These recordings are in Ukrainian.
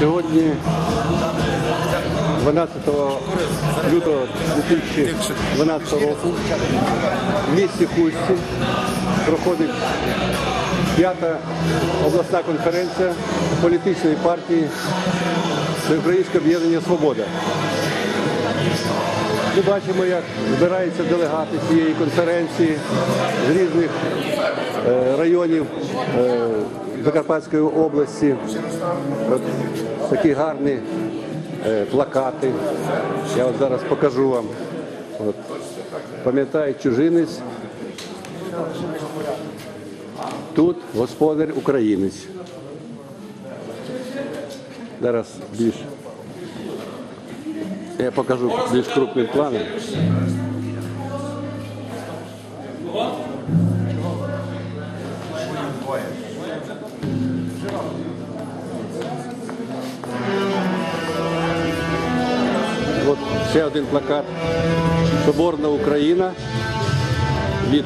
Сьогодні, 12 лютого 2012 року, в місті Хусті проходить п'ята обласна конференція політичної партії Всеукраїнське об'єднання Свобода. Ми бачимо, як збираються делегати цієї конференції з різних е, районів е, Закарпатської області. От такі гарні е, плакати. Я от зараз покажу вам. От. Пам'ятає чужинець. Тут господар українець. Зараз більш я покажу більш крупним планом. От ще один плакат. Соборна Україна від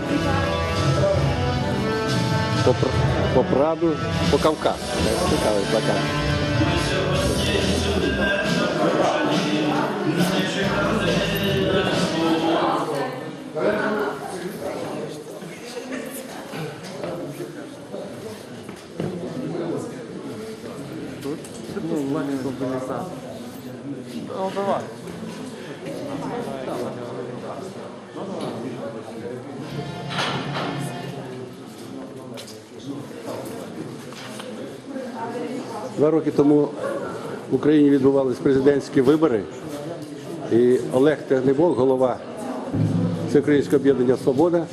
Попраду по Кавказ. Цікавий плакат. Два роки тому в Україні відбувалися президентські вибори, і Олег Тягнебок, голова Всеукраїнського об'єднання Свобода,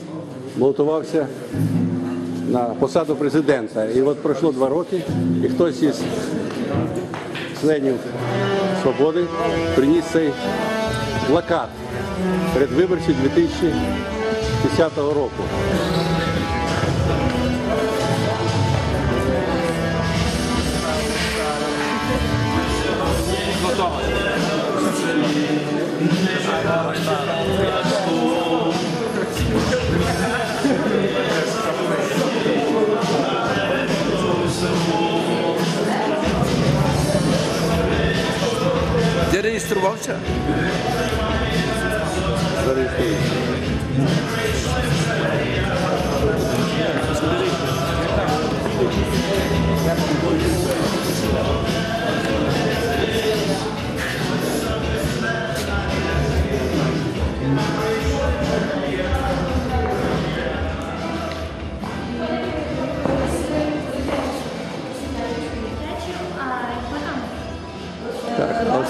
балотувався на посаду президента. І от пройшло два роки, і хтось із членів Свободи приніс цей плакат передвиборчий 2010 року. Де ministru Vonča.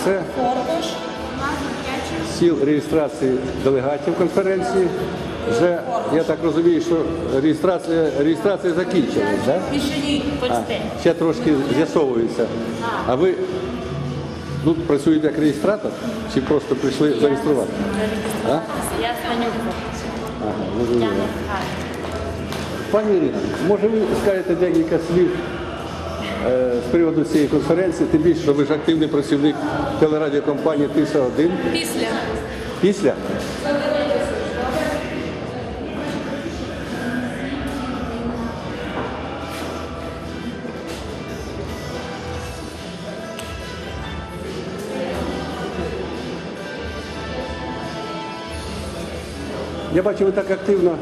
Це сіл реєстрації делегатів конференції. Вже я так розумію, що реєстрація реєстрація закінчилась, так? Більше ні, А, почти. ще трошки з'ясовується. А ви тут працюєте як реєстратор чи просто прийшли зареєструвати? Я станю. Ага. Пані Ірина, може ви скажете декілька слів з приводу цієї конференції, тим більше, що ви ж активний працівник телерадіокомпанії Тиса 1 Після. після? Я бачу, ви так активно е,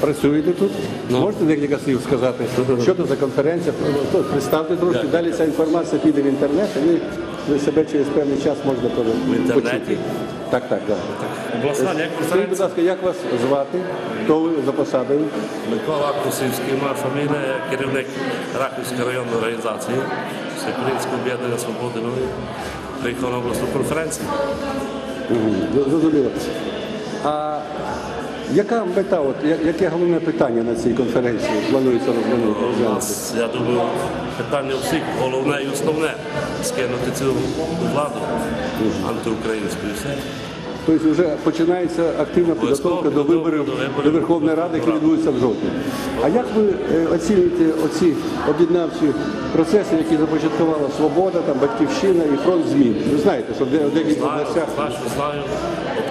працюєте тут. Можете декілька слів сказати, що це за конференція? Представте трошки, далі ця інформація піде в інтернет, і ви, себе через певний час можете В інтернеті? Так, так, так. Скажіть, будь ласка, як вас звати? Хто ви за посадою? Микола Косівський, моя фамілія, керівник Рахівської районної організації Всеукраїнського об'єднання свободи. Ну, приїхав на обласну конференцію. Зрозуміло. А яка мета, от, я- яке головне питання на цій конференції планується розглянути? У нас, я думаю, питання у всіх головне і основне скинути цю владу антиукраїнську і все. Тобто вже починається активна підготовка до виборів до виборів. до Верховної Ради, які відбудуться в жовтні. А як ви е, оцінюєте оці об'єднавчі процеси, які започаткувала Свобода, там, Батьківщина і фронт змін? Ви знаєте, що в де- в деяких Знаю, областях знаю, що знаю,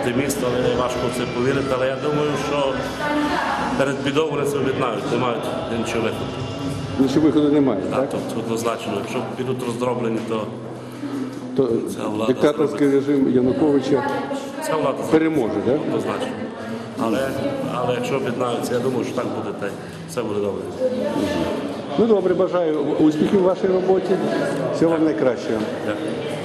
оптиміст, але важко в це повірити. Але я думаю, що перед бідою вони це об'єднають, не мають іншого виходу. Іншого виходу немає, так? то це однозначно. Якщо підуть роздроблені, то То Ця влада диктаторський режим Януковича ця влада переможе, так? однозначно. Але, але якщо об'єднаються, я думаю, що так буде, та все буде добре. Ну добре, бажаю успіхів у вашій роботі. Всього вам найкращого. Дякую.